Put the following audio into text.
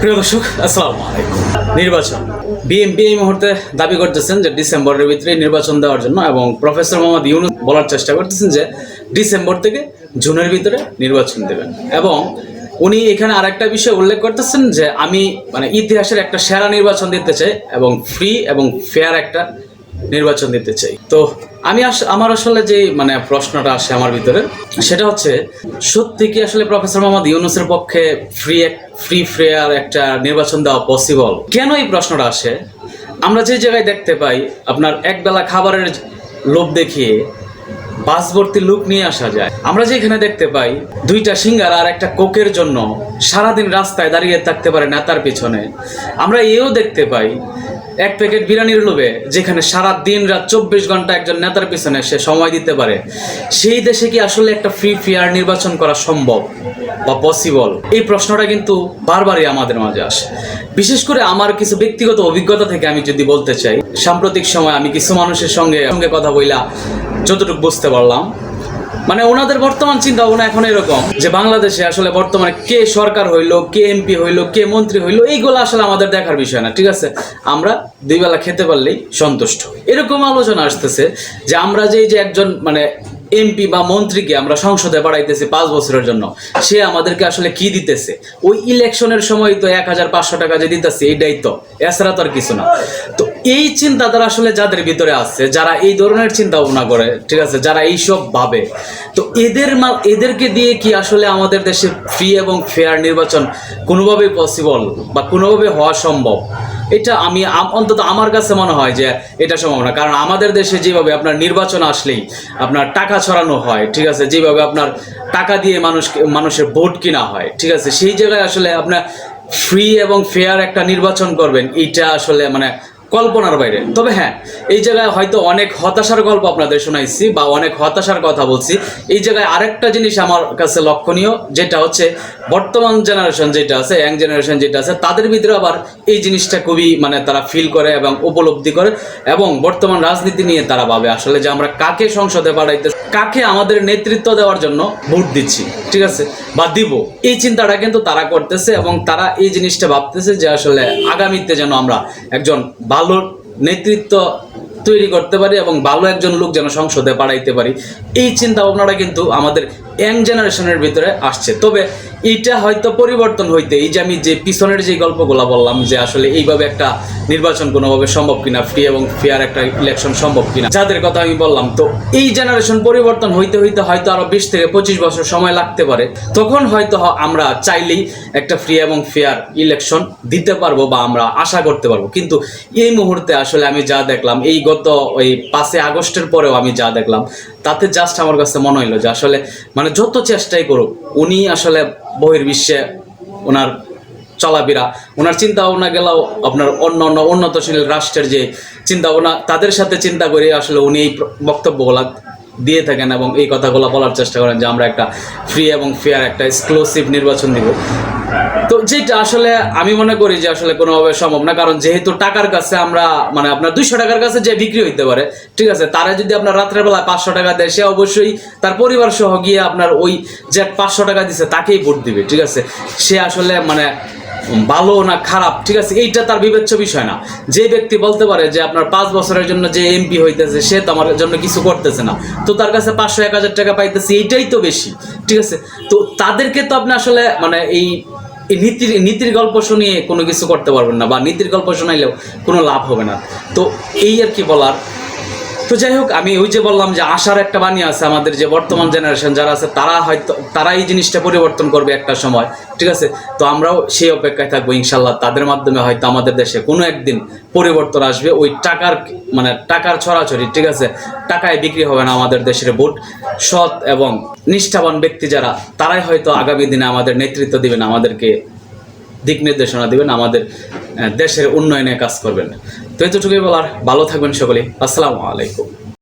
প্রিয় দর্শক, আসসালামু আলাইকুম। নির্বাচন। বিএনপি এই মুহূর্তে দাবি করতেছেন যে ডিসেম্বরের ভিতরে নির্বাচন দেওয়ার জন্য এবং প্রফেসর মোহাম্মদ ইউনুস বলার চেষ্টা করতেছেন যে ডিসেম্বর থেকে জুনের ভিতরে নির্বাচন দেবেন। এবং উনি এখানে আরেকটা বিষয় উল্লেখ করতেছেন যে আমি মানে ইতিহাসের একটা সেরা নির্বাচন দিতে চাই এবং ফ্রি এবং ফেয়ার একটা নির্বাচন দিতে চাই। তো আমি আমার আসলে যে মানে প্রশ্নটা আসে আমার ভিতরে, সেটা হচ্ছে, সত্যি কি আসলে প্রফেসর মোহাম্মদ ইউনুসের পক্ষে ফ্রি ফ্রি ফেয়ার একটা নির্বাচন দেওয়া পসিবল কেন এই প্রশ্নটা আসে? আমরা যে জায়গায় দেখতে পাই, আপনার একবেলা খাবারের লোভ দেখিয়ে বাসভর্তি লুক নিয়ে আসা যায়। আমরা যেখানে দেখতে পাই, দুইটা সিঙ্গার আর একটা কোকের জন্য সারাদিন রাস্তায় দাঁড়িয়ে থাকতে পারে নেতার পিছনে। আমরা এও দেখতে পাই এক প্যাকেট বিরিয়ানির লোভে, যেখানে সারা দিন রাত চব্বিশ ঘণ্টা একজন নেতার পিছনে সে সময় দিতে পারে, সেই দেশে কি আসলে একটা ফ্রি ফেয়ার নির্বাচন করা সম্ভব বা পসিবল এই প্রশ্নটা কিন্তু বারবারই আমাদের মাঝে আসে। বিশেষ করে আমার কিছু ব্যক্তিগত অভিজ্ঞতা থেকে আমি যদি বলতে চাই, সাম্প্রতিক সময় আমি কিছু মানুষের সঙ্গে সঙ্গে কথা বইলা যতটুকু বুঝতে পারলাম মানে ওনাদের বর্তমান চিন্তা ভাবনা এখন এরকম যে বাংলাদেশে আসলে বর্তমানে কে সরকার হইল, কে এমপি হইল, কে মন্ত্রী হইল, এইগুলো আসলে আমাদের দেখার বিষয় না, ঠিক আছে? আমরা দুই বেলা খেতে পারলেই সন্তুষ্ট। এরকম আলোচনা আসতেছে যে আমরা যে যে একজন মানে এমপি বা মন্ত্রীকে আমরা সংসদে বাড়াইতেছি পাঁচ বছরের জন্য, সে আমাদেরকে আসলে কি দিতেছে? ওই ইলেকশনের সময় তো এক হাজার পাঁচশো টাকা যে দিতেছে এইটাই তো। এছাড়া তো আর কিছু না। তো এই চিন্তাধারা আসলে যাদের ভিতরে আছে, যারা এই ধরনের চিন্তা ভাবনা করে, ঠিক আছে, যারা এইসব ভাবে, তো এদের মা, এদেরকে দিয়ে কি আসলে আমাদের দেশে ফ্রি এবং ফেয়ার নির্বাচন কোনোভাবেই পসিবল বা কোনোভাবে হওয়া সম্ভব? এটা আমি অন্তত আমার কাছে মনে হয় যে এটা সম্ভব না। কারণ আমাদের দেশে যেভাবে আপনার নির্বাচন আসলেই আপনার টাকা ছড়ানো হয়, ঠিক আছে, যেভাবে আপনার টাকা দিয়ে মানুষ মানুষের ভোট কিনা হয়, ঠিক আছে, সেই জায়গায় আসলে আপনার ফ্রি এবং ফেয়ার একটা নির্বাচন করবেন এটা আসলে মানে কল্পনার বাইরে। তবে হ্যাঁ এই জায়গায় হয়তো অনেক হতাশার গল্প আপনাদের শোনাইছি বা অনেক হতাশার কথা বলছি। এই জায়গায় আরেকটা জিনিস আমার কাছে লক্ষণীয়, যেটা হচ্ছে বর্তমান জেনারেশন যেটা আছে ইয়াং জেনারেশন যেটা আছে, তাদের ভিতরে আবার এই জিনিসটা খুবই মানে তারা ফিল করে এবং উপলব্ধি করে এবং বর্তমান রাজনীতি নিয়ে তারা ভাবে আসলে যে আমরা কাকে সংসদে বাড়াইতে কাকে আমাদের নেতৃত্ব দেওয়ার জন্য ভোট দিচ্ছি, ঠিক আছে? বা দিব। এই চিন্তাটা কিন্তু তারা করতেছে এবং তারা এই জিনিসটা ভাবতেছে যে আসলে আগামীতে যেন আমরা একজন ভালো নেতৃত্ব তৈরি করতে পারি এবং ভালো একজন লোক যেন সংসদে বাড়াইতে পারি। এই চিন্তা ভাবনাটা কিন্তু আমাদের ইয়াং জেনারেশনের ভিতরে আসছে। তবে এইটা হয়তো পরিবর্তন হইতে, এই যে আমি যে পিছনের যে গল্পগুলো বললাম যে আসলে এইভাবে একটা নির্বাচন কোনোভাবে সম্ভব কিনা ফ্রি এবং ফেয়ার একটা ইলেকশন সম্ভব কিনা, যাদের কথা আমি বললাম, তো এই জেনারেশন পরিবর্তন হইতে হইতে হয়তো আরও বিশ থেকে পঁচিশ বছর সময় লাগতে পারে। তখন হয়তো আমরা চাইলেই একটা ফ্রি এবং ফেয়ার ইলেকশন দিতে পারব বা আমরা আশা করতে পারব। কিন্তু এই মুহূর্তে আসলে আমি যা দেখলাম, এই গত ওই পাঁচই আগস্টের পরেও আমি যা দেখলাম, তাতে জাস্ট আমার কাছে মনে হইল যে আসলে মানে যত চেষ্টাই করুক, উনি আসলে বহির্বিশ্বে ওনার চলাফেরা, ওনার চিন্তা ভাবনা গেলেও আপনার অন্য অন্য উন্নত শ্রেণির রাষ্ট্রের যে চিন্তা ভাবনা তাদের সাথে চিন্তা করে আসলে উনি এই বক্তব্যগুলা দিয়ে থাকেন এবং এই কথাগুলো বলার চেষ্টা করেন যে আমরা একটা ফ্রি এবং ফেয়ার একটা এক্সক্লুসিভ নির্বাচন দিব। তো যেটা আসলে আমি মনে করি যে আসলে কোনোভাবে সম্ভব না, কারণ যেহেতু টাকার কাছে আমরা মানে আপনার দুইশো টাকার কাছে যে বিক্রি হইতে পারে, ঠিক আছে, তারা যদি আপনার রাত্রের বেলায় পাঁচশো টাকা দেয়, সে অবশ্যই তার পরিবার সহ গিয়ে আপনার ওই যে পাঁচশো টাকা দিছে, তাকেই ভোট দিবে, ঠিক আছে। সে আসলে মানে ভালো না খারাপ, ঠিক আছে, এইটা তার বিবেচ্য বিষয় না। যে ব্যক্তি বলতে পারে যে আপনার পাঁচ বছরের জন্য যে এমপি হইতেছে, সে তো আমার জন্য কিছু করতেছে না। তো তার কাছে পাঁচশো, এক হাজার টাকা পাইতেছে, এইটাই তো বেশি, ঠিক আছে। তো তাদেরকে তো আপনি আসলে মানে এই এই নীতির নীতির গল্প শুনিয়ে কোনো কিছু করতে পারবেন না বা নীতির গল্প শোনাইলেও কোনো লাভ হবে না। তো এই আর কি বলার? তো যাই হোক, আমি ওই যে বললাম যে আশার একটা বাণী আছে আমাদের যে বর্তমান জেনারেশন যারা আছে, তারা হয়তো তারা এই জিনিসটা পরিবর্তন করবে একটা সময়, ঠিক আছে? তো আমরাও সেই অপেক্ষায় থাকব, ইনশাল্লাহ। তাদের মাধ্যমে হয়তো আমাদের দেশে কোনো একদিন পরিবর্তন আসবে, ওই টাকার মানে টাকার ছড়াছড়ি, ঠিক আছে? টাকায় বিক্রি হবে না আমাদের দেশের ভোট। সৎ এবং নিষ্ঠাবান ব্যক্তি যারা, তারাই হয়তো আগামী দিনে আমাদের নেতৃত্ব দিবেন, আমাদেরকে দিক নির্দেশনা দিবেন, আমাদের দেশের উন্নয়নে কাজ করবেন। তো এতটুকুই বলার। ভালো থাকবেন সকলে আসসালামু আলাইকুম।